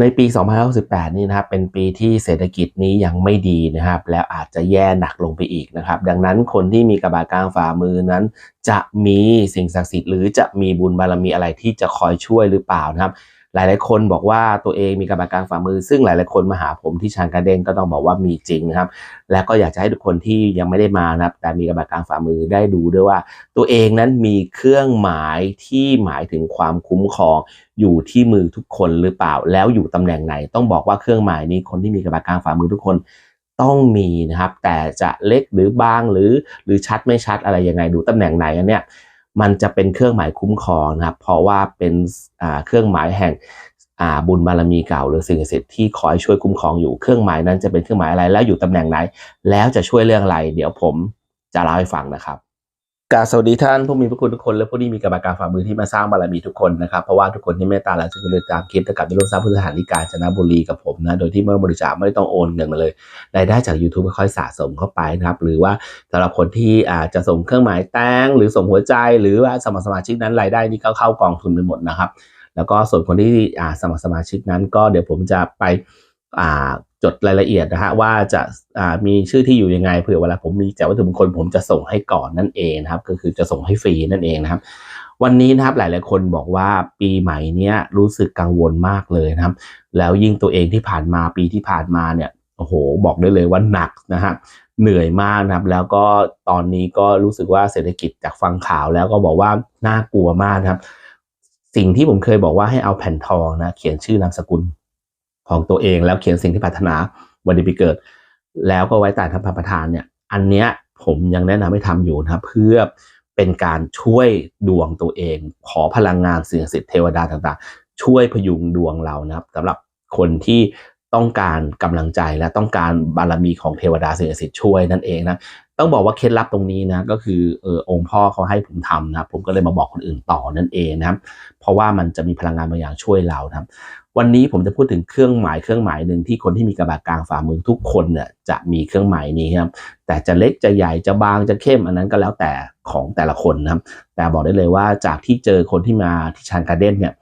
ในปี 2018 นี่นะครับ เป็นปีที่เศรษฐกิจนี้ยังไม่ดีนะครับ แล้วอาจจะแย่หนักลงไปอีกนะครับ ดังนั้นคนที่มีกระบากลางฝ่ามือนั้น จะมีสิ่งศักดิ์สิทธิ์หรือจะมีบุญบารมีอะไรที่จะคอยช่วยหรือเปล่านะครับ หลายๆ คนบอกว่าตัวเองมีกระบากลางฝ่ามือ ซึ่งหลายๆ คนมาหาผมที่ชานการ์เด้นก็ต้องบอกว่ามีจริงนะครับ และก็อยากจะให้ทุกคนที่ยังไม่ได้มานะครับ แต่มีกระบากลางฝ่ามือได้ดูด้วยว่า ตัวเองนั้นมีเครื่องหมายที่หมายถึงความคุ้มครอง อยู่ที่มือทุกคนหรือเปล่า แล้วอยู่ตำแหน่งไหน ต้องบอกว่าเครื่องหมายนี้คนที่มีกระบากลางฝ่ามือทุกคนต้องมีนะครับ แต่จะเล็กหรือบางหรือหรือชัดไม่ชัดอะไรยังไงดูตำแหน่งไหนอันเนี้ย มันจะเป็นเครื่องหมายคุ้มครองนะครับ เพราะว่าเป็นเครื่องหมายแห่งบุญบารมีเก่าหรือสิ่งศักดิ์สิทธิ์ที่คอยช่วยคุ้มครองอยู่เครื่องหมายนั้นจะเป็นเครื่องหมายอะไรแล้วอยู่ตำแหน่งไหน แล้วจะช่วยเรื่องอะไร เดี๋ยวผมจะเล่าให้ฟังนะครับ กาสวัสดีท่านผู้มีพระคุณทุกคนและผู้ที่มีกรรมการฝ่ามือที่มาสร้างบารมีทุกคนนะครับเพราะว่าทุกคนที่เมตตาและซึ่งเลยตามคลิปจะกลับไปร่วมสร้างพุทธสถานที่กาญจนบุรีกับผมนะโดยที่ไม่อบริจาคไม่ต้องโอนเงินมาเลยรายได้จาก YouTube ค่อยๆสะสมเข้าไปนะครับหรือว่าสำหรับคนที่อาจจะส่งเครื่องหมายแต้งหรือส่งหัวใจ หรือว่าสมัครสมาชิกนั้นรายได้นี่ก็เข้ากองทุนไปหมดนะครับ แล้วก็ส่วนคนที่อ่าสมัครสมาชิกนั้น ก็เดี๋ยวผมจะไป จดรายละเอียดนะฮะว่าจะามีชื่อที่อยู่ยังไงเผื่อเวลาผมมีแจกวัตถุมงคลผมจะส่งให้ก่อนนั่นเองนะครับ ก็คือจะส่งให้ฟรีนั่นเองนะครับ วันนี้นะครับหลายๆคนบอกว่าปีใหม่เนี้ยรู้สึกกังวลมากเลยนะครับ แล้วยิ่งตัวเองที่ผ่านมาปีที่ผ่านมาเนี่ยโอ้โห บอกได้เลยว่าหนักนะฮะเหนื่อยมากนะครับ แล้วก็ตอนนี้ก็รู้สึกว่าเศรษฐกิจจากฟังข่าวแล้วก็บอกว่าน่ากลัวมากนะครับ สิ่งที่ผมเคยบอกว่าให้เอาแผ่นทองนะเขียนชื่อนามสกุล ของตัวเองแล้วเขียนสิ่งที่ปรารถนาวันเดือนปีเกิด แล้วก็ไว้ใต้ทับพระประธานเนี่ย อันเนี้ยผมยังแนะนำให้ทำอยู่นะครับ เพื่อเป็นการช่วยดวงตัวเอง ขอพลังงานสิ่งศักดิ์สิทธิ์เทวดาต่างๆ ช่วยพยุงดวงเรานะครับสำหรับคนที่ต้องการกำลังใจและต้องการบารมีของเทวดาสิ่งศักดิ์สิทธิ์ช่วยนั่นเองนะต้องบอกว่าเคล็ดลับตรงนี้นะก็คือเออองค์พ่อเขาให้ผมทำนะผมก็เลยมาบอกคนอื่นต่อนั่นเองนะครับเพราะว่ามันจะมีพลังงานบางอย่างช่วยเรานะครับ วันนี้ผมจะพูดถึงเครื่องหมายเครื่องหมายหนึ่งที่คนที่มีกระบากลางฝ่ามือทุกคนเนี่ยจะมีเครื่องหมายนี้ครับแต่จะเล็กจะใหญ่จะบางจะเข้มอันนั้นก็แล้วแต่ของแต่ละคนนะครับ แต่บอกได้เลยว่าจากที่เจอคนที่มาที่ชานการเด้นเนี่ย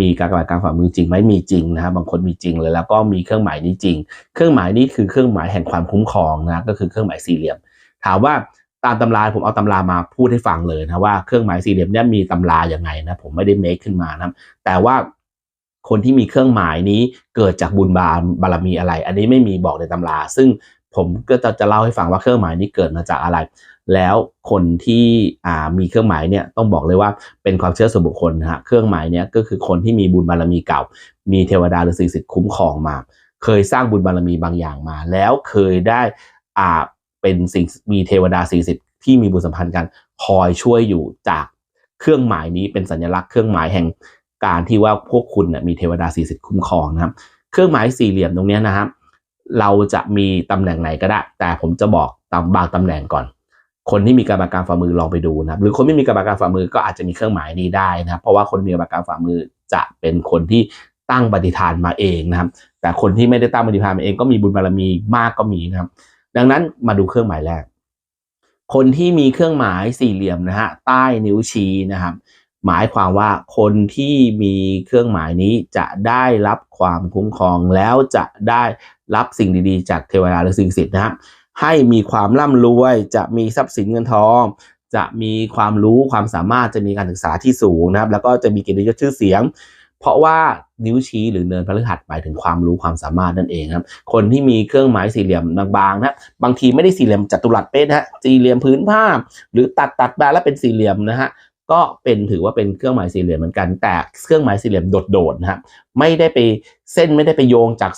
มีการกระบากลางฝ่ามือจริงไหมมีจริงนะครับบางคนมีจริงเลยแล้วก็มีเครื่องหมายนี้จริง เครื่องหมายนี้คือเครื่องหมายแห่งความคุ้มครองนะก็คือเครื่องหมายสี่เหลี่ยม ถามว่าตามตำราผมเอาตำรามาพูดให้ฟังเลยนะว่าเครื่องหมายสี่เหลี่ยมเนี่ยมีตำราอย่างไงนะผมไม่ได้เมคขึ้นมานะแต่ว่า คนที่มีเครื่องหมายนี้เกิดจากบุญบาบารมีอะไร อันนี้ไม่มีบอกในตำรา ซึ่งผมก็จะจะเล่าให้ฟังว่าเครื่องหมายนี้เกิดมาจากอะไร แล้วคนที่อ่ามีเครื่องหมายเนี่ยต้องบอกเลยว่าเป็นความเชื่อส่วนบุคคลนะฮะเครื่องหมายเนี่ยก็คือคนที่มีบุญบารมีเก่า มีเทวดาหรือสิ่งศักดิ์สิทธิ์คุ้มครองมา เคยสร้างบุญบารมีบางอย่างมา แล้วเคยได้อ่าเป็นสิ่งมีเทวดาสิ่งศักดิ์สิทธิ์ที่มีบุญสัมพันธ์กันคอยช่วยอยู่จากเครื่องหมายนี้เป็นสัญลักษณ์เครื่องหมายแห่ง การที่ว่าพวกคุณนะมีเทวดาสิ่สิทธิ์คุ้มครองนะครับ เครื่องหมายสี่เหลี่ยมตรงนี้นะครับ เราจะมีตำแหน่งไหนก็ได้ แต่ผมจะบอกตามบางตำแหน่งก่อน คนที่มีกรรมการฝ่ามือลองไปดูนะครับ หรือคนไม่มีกรรมการฝ่ามือก็อาจจะมีเครื่องหมายนี้ได้นะครับ เพราะว่าคนมีกรรมการฝ่ามือจะเป็นคนที่ตั้งปฏิฐานมาเองนะครับ แต่คนที่ไม่ได้ตั้งปฏิฐานมาเองก็มีบุญบารมีมากก็มีนะครับ ดังนั้นมาดูเครื่องหมายแรก คนที่มีเครื่องหมายสี่เหลี่ยมนะฮะใต้นิ้วชี้นะครับ หมายความว่าคนที่มีเครื่องหมายนี้จะได้รับความคุ้มครองแล้วจะได้รับสิ่งดีๆ จากเทวดาหรือสิ่งศักดิ์สิทธิ์นะครับให้มีความร่ำรวยจะมีทรัพย์สินเงินทอง จะมีความรู้ความสามารถจะมีการศึกษาที่สูงนะครับ แล้วก็จะมีเกียรติยศชื่อเสียง เพราะว่านิ้วชี้หรือเนินพฤหัสหมายถึงความรู้ความสามารถนั่นเองครับ คนที่มีเครื่องหมายสี่เหลี่ยมบางๆนะบางทีไม่ได้สี่เหลี่ยมจัตุรัสเป๊ะนะฮะสี่เหลี่ยมพื้นผ้า หรือตัดตัดมาแล้วเป็นสี่เหลี่ยมนะฮะ ก็เป็นถือว่าเป็นเครื่องหมายสี่เหลี่ยมเหมือนกัน แต่เครื่องหมายสี่เหลี่ยมโดดๆนะครับไม่ได้ไปเส้นไม่ได้ไปโยงจาก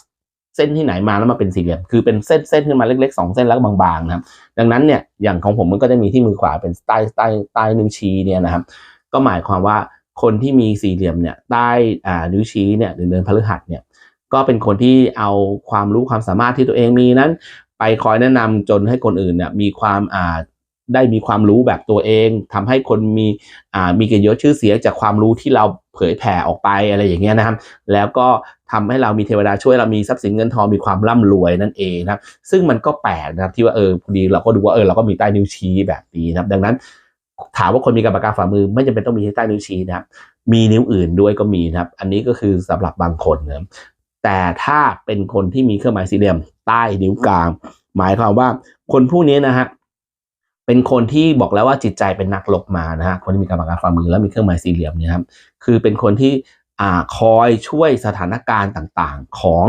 เส้นที่ไหนมาแล้วมาเป็นสี่เหลี่ยม คือเป็นเส้นเส้นขึ้นมาเล็กๆสองเส้นแล้วก็บางๆนะครับ ดังนั้นเนี่ยอย่างของผมมันก็จะมีที่มือขวาเป็นใต้ใต้ใต้นิ้วชี้เนี่ยนะครับ ก็หมายความว่าคนที่มีสี่เหลี่ยมเนี่ยใต้อ่านิ้วชี้เนี่ยหรือเดินพฤหัสเนี่ยก็เป็นคนที่เอาความรู้ความสามารถที่ตัวเองมีนั้น ไปคอยแนะนำจนให้คนอื่นเนี่ยมีความอ่า ได้มีความรู้แบบตัวเองทำให้คนมีอ่ามีเกียรติยศชื่อเสียงจากความรู้ที่เราเผยแผ่ออกไปอะไรอย่างเงี้ยนะครับ แล้วก็ทำให้เรามีเทวดาช่วยเรามีทรัพย์สินเงินทองมีความร่ำรวยนั่นเองนะครับ ซึ่งมันก็แปลกนะครับที่ว่าเออพอดีเราก็ดูว่าเออเราก็มีใต้นิ้วชี้แบบนี้นะครับ ดังนั้นถามว่าคนมีกรรมการฝ่ามือไม่จำเป็นต้องมีใต้นิ้วชี้นะครับ มีนิ้วอื่นด้วยก็มีนะครับ อันนี้ก็คือสำหรับบางคนนะแต่ถ้าเป็นคนที่มีเครื่องหมายสี่เหลี่ยมใต้นิ้วกลาง หมายความว่าคนผู้นี้นะฮะ เป็นคนที่บอกแล้วว่าจิตใจเป็นนักลบมานะฮะคนที่มีกรรมการฝ่ามือแล้วมีเครื่องหมายสี่เหลี่ยมเนี่ยครับคือเป็นคนที่อ่าคอยช่วยสถานการณ์ต่างๆของ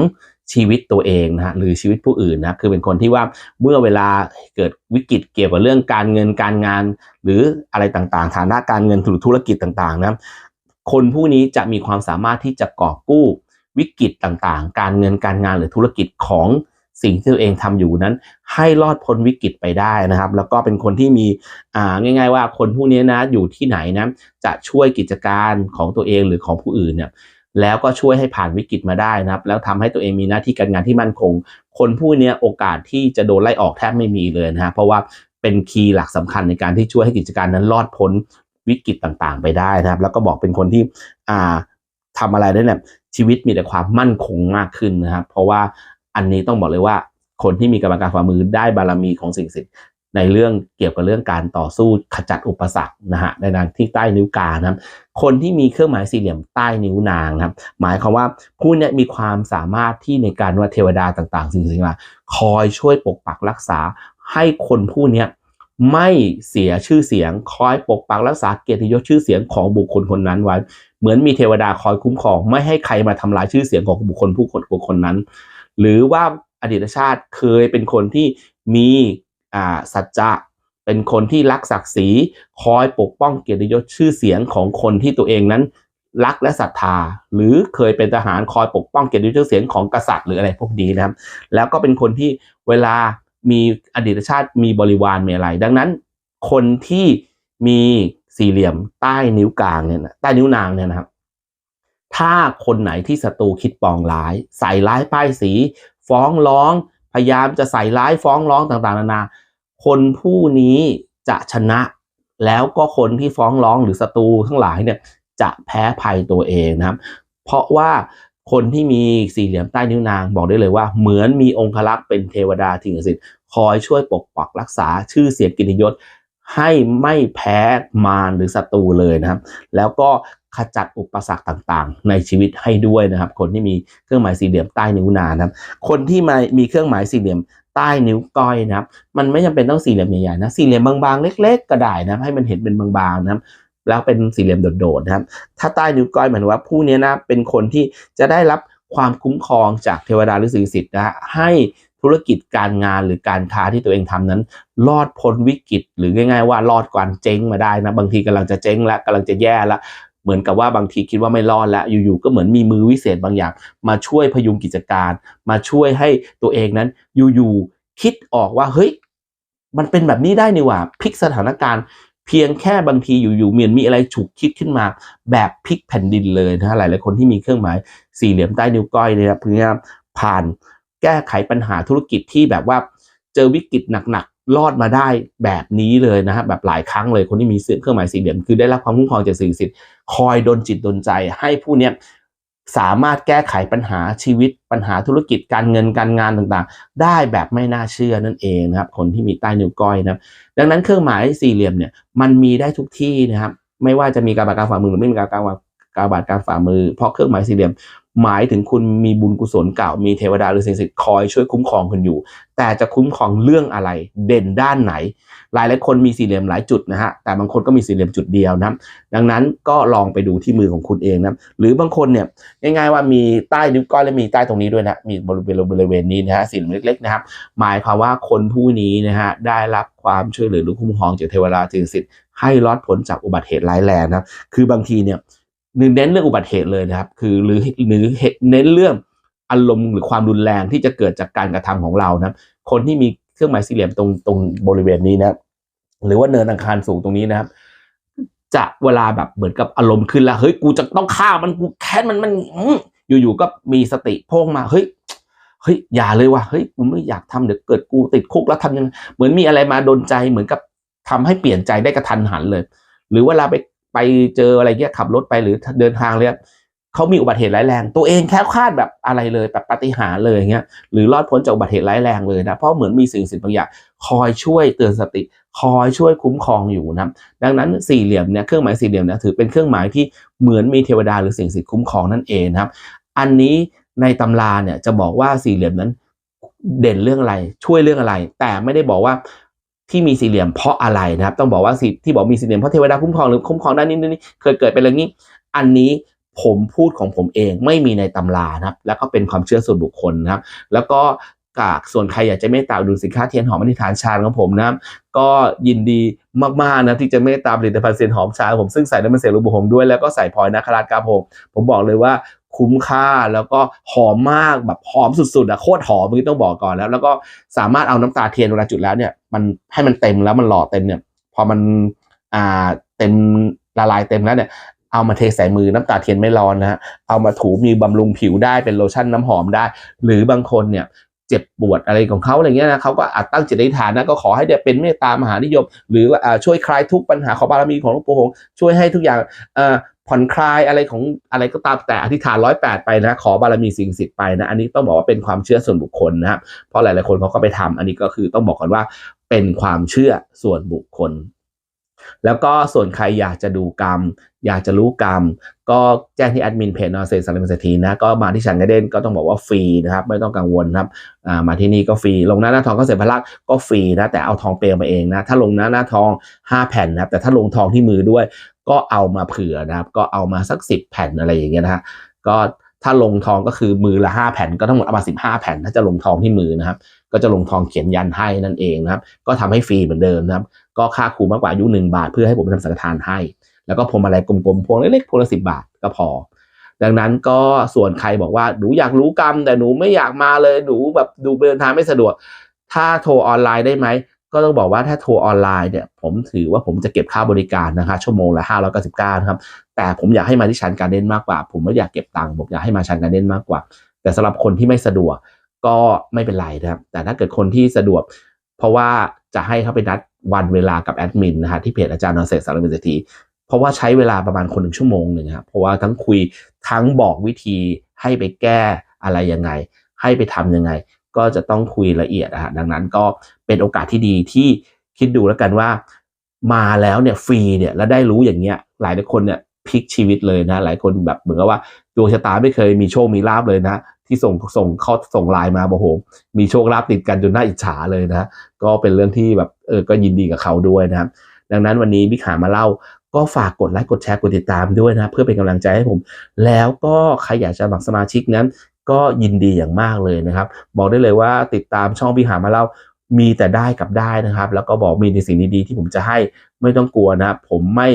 ชีวิตตัวเองนะฮะหรือชีวิตผู้อื่นนะคือเป็นคนที่ว่าเมื่อเวลาเกิดวิกฤตเกี่ยวกับเรื่องการเงินการงาน หรืออะไรต่างๆ ฐานะการเงินธุรกิจต่างๆนะคนผู้นี้จะมีความสามารถที่จะก่อกู้วิกฤตต่างๆ การเงินการงานหรือธุรกิจของ สิ่งที่ตัวเองทำอยู่นั้น ให้รอดพ้นวิกฤตไปได้นะครับ แล้วก็เป็นคนที่มีอ่าง่าย ๆ ว่าคนผู้นี้นะอยู่ที่ไหนนะจะช่วยกิจการของตัวเองหรือของผู้อื่นเนี่ยแล้วก็ช่วยให้ผ่านวิกฤตมาได้นะครับ แล้วทำให้ตัวเองมีหน้าที่การงานที่มั่นคง คนผู้นี้โอกาสที่จะโดนไล่ออกแทบไม่มีเลยนะฮะเพราะว่าเป็นคีย์หลักสำคัญในการที่ช่วยให้กิจการนั้นรอดพ้นวิกฤตต่างๆ ไปได้นะครับ แล้วก็บอกเป็นคนที่อ่าทำอะไรได้เนี่ยชีวิตมีแต่ความมั่นคงมากขึ้นนะครับ เพราะว่า อันนี้ต้องบอกเลยว่า คนที่มีกรรมการฝ่ามือได้บารมีของสิ่งศักดิ์ในเรื่องเกี่ยวกับเรื่องการต่อสู้ขจัดอุปสรรคนะฮะในทางที่ใต้นิ้วกางนะครับคนที่มีเครื่องหมายสี่เหลี่ยมใต้นิ้วนางนะครับ หมายความว่าผู้นี้มีความสามารถที่ในการว่าเทวดาต่างๆ สิ่งสิ่งละคอยช่วยปกปักรักษาให้คนผู้นี้ไม่เสียชื่อเสียง คอยปกปักรักษาเกียรติยศชื่อเสียงของบุคคลคนนั้นไว้ เหมือนมีเทวดาคอยคุ้มครอง ไม่ให้ใครมาทำลายชื่อเสียงของบุคคลผู้คนบุคคลนั้น หรือว่าอดีตชาติเคยเป็นคนที่มีสัจจะเป็นคนที่รักศักดิ์ศรีคอยปกป้องเกียรติยศชื่อเสียงของคนที่ตัวเองนั้นรักและศรัทธา หรือเคยเป็นทหารคอยปกป้องเกียรติยศชื่อเสียงของกษัตริย์หรืออะไรพวกนี้นะครับ แล้วก็เป็นคนที่เวลามีอดีตชาติมีบริวารมีอะไร ดังนั้น คนที่มีสี่เหลี่ยมใต้นิ้วกลางเนี่ยใต้นิ้วนางเนี่ยนะครับ ถ้าคนไหนที่ศัตรูคิดปองร้าย ใส่ร้ายป้ายสี ฟ้องร้อง พยายามจะใส่ร้ายฟ้องร้องต่างๆ นานา คนผู้นี้จะชนะ แล้วก็คนที่ฟ้องร้องหรือศัตรูทั้งหลายเนี่ยจะแพ้ภัยตัวเองนะครับ เพราะว่าคนที่มีสี่เหลี่ยมใต้นิ้วนางบอกได้เลยว่า เหมือนมีองครักษ์เป็นเทวดาทิ้งสิทธิ์คอยช่วยปกปักรักษาชื่อเสียงกิตยศให้ไม่แพ้มารหรือศัตรูเลยนะครับ แล้วก็ ขจัดอุปสรรคต่างๆ ในชีวิตให้ด้วยนะครับ คนที่มีเครื่องหมายสี่เหลี่ยมใต้นิ้วนางนะครับ คนที่มามีเครื่องหมายสี่เหลี่ยมใต้นิ้วก้อยนะครับ มันไม่จำเป็นต้องสี่เหลี่ยมใหญ่ๆนะสี่เหลี่ยมบางๆ เล็ก ๆ ก็ได้นะครับ ให้มันเห็นเป็นบางๆนะครับแล้วเป็นสี่เหลี่ยมโดดๆนะครับ ถ้าใต้นิ้วก้อยหมายถึงว่าผู้นี้นะเป็นคนที่จะได้รับความคุ้มครองจากเทวดาหรือสิ่งศักดิ์สิทธิ์นะฮะให้ธุรกิจการงานหรือการค้าที่ตัวเองทำนั้น รอดพ้นวิกฤตหรือง่าย ๆ ว่ารอดกวนเจ๊งมาได้นะบางทีกำลังจะเจ๊งแล้วกำลังจะแย่แล้ว เหมือนกับว่าบางทีคิดว่าไม่รอดแล้วอยู่ๆก็เหมือนมีมือวิเศษบางอย่าง มาช่วยพยุงกิจการ มาช่วยให้ตัวเองนั้นอยู่ๆคิดออกว่าเฮ้ยมันเป็นแบบนี้ได้นี่หว่าพลิกสถานการณ์เพียงแค่บางทีอยู่ๆเมียนมีอะไรฉุกคิดขึ้นมา แบบพลิกแผ่นดินเลยนะฮะหลายๆคนที่มีเครื่องหมายสี่เหลี่ยมใต้นิ้วก้อยเนี่ยเพื่อผ่านแก้ไขปัญหาธุรกิจที่แบบว่าเจอวิกฤตหนักๆ รอดมาได้แบบนี้เลยนะฮะแบบหลายครั้งเลยคนที่มีเครื่องหมายสี่เหลี่ยมคือได้รับความคุ้มครองจากสิ่งศักดิ์สิทธิ์คอยดลจิตดลใจให้ผู้เนี้ยสามารถแก้ไขปัญหาชีวิตปัญหาธุรกิจการเงินการงานต่างๆ ได้แบบไม่น่าเชื่อนั่นเองนะครับ คนที่มีใต้นิ้วก้อยนะครับดังนั้นเครื่องหมายสี่เหลี่ยมเนี่ยมันมีได้ทุกที่นะครับ ไม่ว่าจะมีการบาดการฝ่ามือหรือไม่มีการการบาดการฝ่ามือ เพราะเครื่องหมายสี่เหลี่ยม หมายถึงคุณมีบุญกุศลเก่า มีเทวดาหรือสิ่งศักดิ์สิทธิ์คอยช่วยคุ้มครองคุณอยู่ แต่จะคุ้มครองเรื่องอะไร เด่นด้านไหน หลายหลายคนมีสี่เหลี่ยมหลายจุดนะฮะ แต่บางคนก็มีสี่เหลี่ยมจุดเดียวนะ ดังนั้นก็ลองไปดูที่มือของคุณเองนะ หรือบางคนเนี่ยง่ายๆว่ามีใต้นิ้วก้อยและมีใต้ตรงนี้ด้วยนะ มีบริเวณบริเวณนี้นะฮะสี่เหลี่ยมเล็กๆนะครับ หมายความว่าคนผู้นี้นะฮะได้รับความช่วยเหลือหรือคุ้มครองจากเทวดาสิ่งศักดิ์สิทธิ์ให้รอดพ้นจากอุบัติเหตุร้ายแรงนะ คือบางทีเนี่ย เน้นเรื่องอุบัติเหตุเลยนะครับ คือหรือหรือเน้นเรื่องอารมณ์หรือความรุนแรงที่จะเกิดจากการกระทำของเรานะคนที่มีเครื่องหมายสี่เหลี่ยมตรงตรงบริเวณนี้นะ หรือว่าเนินอังคารสูงตรงนี้นะครับ จะเวลาแบบเหมือนกับอารมณ์ขึ้นแล้วเฮ้ยกูจะต้องฆ่ามันกูแค้นมันมันอื้ออยู่ๆก็มีสติโพ่งมาเฮ้ยเฮ้ยอย่าเลยว่ะเฮ้ยกูไม่อยากทำเดี๋ยวเกิดกูติดคุกแล้วทำยังไงเหมือนมีอะไรมาดนใจเหมือนกับทำให้เปลี่ยนใจได้กระทันหันเลย หรือเวลาไป ไปเจออะไรเงี้ยขับรถไปหรือเดินทางเลยเขามีอุบัติเหตุร้ายแรง ตัวเองแค่คาดแบบอะไรเลยแบบปฏิหาริย์เลยเงี้ยหรือรอดพ้นจากอุบัติเหตุร้ายแรงเลยนะเพราะเหมือนมีสิ่งสิ่งบางอย่างคอยช่วยเตือนสติ คอยช่วยคุ้มครองอยู่นะดังนั้นสี่เหลี่ยมเนี่ยเครื่องหมายสี่เหลี่ยมเนี่ยถือเป็นเครื่องหมายที่เหมือนมีเทวดาหรือสิ่งสิทธิ์คุ้มครองนั่นเองนะครับ อันนี้ในตำราเนี่ยจะบอกว่าสี่เหลี่ยมนั้นเด่นเรื่องอะไรช่วยเรื่องอะไร แต่ไม่ได้บอกว่า ที่มีสี่เหลี่ยมเพราะอะไรนะครับ ต้องบอกว่าสิที่บอกมีสี่เหลี่ยมเพราะเทวดาคุ้มครองหรือคุ้มครองด้านนี้นี่เคยเกิดเป็นอะไรงี้ อันนี้ผมพูดของผมเองไม่มีในตำรานะครับ แล้วก็เป็นความเชื่อส่วนบุคคลนะครับ แล้วก็กากส่วนใครอยากจะเมตตาดหนุนสินค้าเทียนหอมอธิษฐานชาของผมนะครับก็ยินดีมากๆนะที่จะเมตตาผลิตภัณฑ์เซียนหอมชาผมซึ่งใส่น้ำมันเสียรูปผมด้วยแล้วก็ใส่พลอยนาคราชกาผมผมบอกเลยว่า คุ้มค่าแล้วก็หอมมากแบบหอมสุดๆอะโคตรหอมมือต้องบอกก่อนแล้ว แล้วก็สามารถเอาน้ำตาเทียนเวลาจุดแล้วเนี่ยมันให้มันเต็มแล้วมันหล่อเต็มเนี่ยพอมันอ่าเต็มละลายเต็มแล้วเนี่ยเอามาเทใส่มือน้ำตาเทียนไม่ร้อนนะฮะเอามาถูมีบำรุงผิวได้เป็นโลชั่นน้ำหอมได้ หรือบางคนเนี่ยเจ็บปวดอะไรของเขาอะไรเงี้ยนะเขาก็อาจตั้งจิตอธิษฐานนะก็ขอให้เดี๋ยวเป็นเมตตามหานิยม หรือว่าอ่าช่วยคลายทุกปัญหาขอบารมีของหลวงปู่หงส์ช่วยให้ทุกอย่างอ่อ ผ่อนคลายอะไรของอะไรก็ตามแต่อธิษฐานร้อยแปดไปนะ ขอบารมีสิ่งศักดิ์สิทธิ์ไปนะอันนี้ต้องบอกว่าเป็นความเชื่อส่วนบุคคลนะครับเพราะหลายๆคนเขาก็ไปทำอันนี้ก็คือต้องบอกก่อนว่าเป็นความเชื่อส่วนบุคคล แล้วก็ส่วนใครอยากจะดูกรรม อยากจะรู้กรรม ก็แจ้งที่แอดมินเพจนอเซนสารมิสถีนะก็มาที่ชันกระเด้นก็ต้องบอกว่าฟรีนะครับ ไม่ต้องกังวลครับมาที่นี่ก็ฟรีลงหน้าหน้าทองก็เสร็จพลักก็ฟรีนะแต่เอาทองเปลวมาเองนะถ้าลงหน้าหน้าทอง 5 แผ่นนะครับแต่ถ้าลงทองที่มือด้วย ก็เอามาเผื่อนะครับ ก็เอามาสัก 10 แผ่นอะไรอย่างเงี้ยนะฮะก็ถ้าลงทองก็คือมือละ 5 แผ่นก็ทั้งหมดเอามา15 แผ่น ถ้าจะลงทองที่มือนะครับ ก็จะลงทองเขียนยันให้นั่นเองนะครับ ก็ทำให้ฟรีเหมือนเดิมนะครับ ก็ค่าครูมากกว่าอายุหนึ่งบาท เพื่อให้ผมทำสังฆทานให้ แล้วก็พวงมาลัยกลมๆพวงเล็กๆพวงละสิบาทก็พอ ดังนั้นก็ส่วนใครบอกว่าหนูอยากรู้กรรม แต่หนูไม่อยากมาเลยหนูแบบดูเดินทางไม่สะดวก ถ้าโทรออนไลน์ได้ไหม ก็ต้องบอกว่าถ้าโทรออนไลน์เนี่ยผมถือว่าผมจะเก็บค่าบริการนะคะชั่วโมงละห้าร้อยเก้าสิบเก้านะครับแต่ผมอยากให้มาที่ชันการเด้นมากกว่า ผมไม่อยากเก็บตังค์ผมอยากให้มาชันการเด้นมากกว่า แต่สำหรับคนที่ไม่สะดวกก็ไม่เป็นไรนะครับ แต่ถ้าเกิดคนที่สะดวก เพราะว่าจะให้เขาไปนัดวันเวลากับแอดมินนะฮะที่เพจอาจารย์นอเซสสารมินเศรษฐีเพราะว่าใช้เวลาประมาณคนหนึ่งชั่วโมงหนึ่งครับเพราะว่าทั้งคุยทั้งบอกวิธีให้ไปแก้อะไรยังไง ให้ไปทำยังไง ก็จะต้องคุยละเอียดนะฮะดังนั้นก็เป็นโอกาสที่ดีที่คิดดูแล้วกันว่า มาแล้วเนี่ยฟรีเนี่ยแล้วได้รู้อย่างเงี้ยหลายคนเนี่ยพลิกชีวิตเลยนะ หลายคนแบบเหมือนกับว่าดวงชะตาไม่เคยมีโชคมีลาบเลยนะ ที่ส่งส่งเขาส่งไลน์มาบอกโหมีโชคลาภติดกันจนน่าอิจฉาเลยนะ ก็เป็นเรื่องที่แบบเออก็ยินดีกับเขาด้วยนะครับดังนั้นวันนี้บิ๊กหามาเล่าก็ฝากกดไลค์กดแชร์กดติดตามด้วยนะ เพื่อเป็นกำลังใจให้ผม แล้วก็ใครอยากจะสมัครสมาชิกนั้น ก็ยินดีอย่างมากเลยนะครับ บอกได้เลยว่าติดตามช่องบิ๊กหามาเล่ามีแต่ได้กับได้นะครับ แล้วก็บอกมีในสิ่งดีๆที่ผมจะให้ไม่ต้องกลัวนะครับ ผมไม่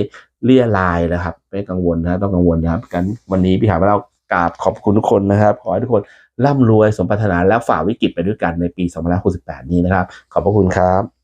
เลี่ยลายนะครับ ไม่กังวลนะต้องกังวลนะครับกันวันนี้พี่หามาเล่ากราบขอบคุณทุกคนนะครับ ขอให้ทุกคนร่ำรวยสมปรารถนาและฝ่าวิกฤตไปด้วยกันในปี 2568 นี้นะครับ ขอบพระคุณครับ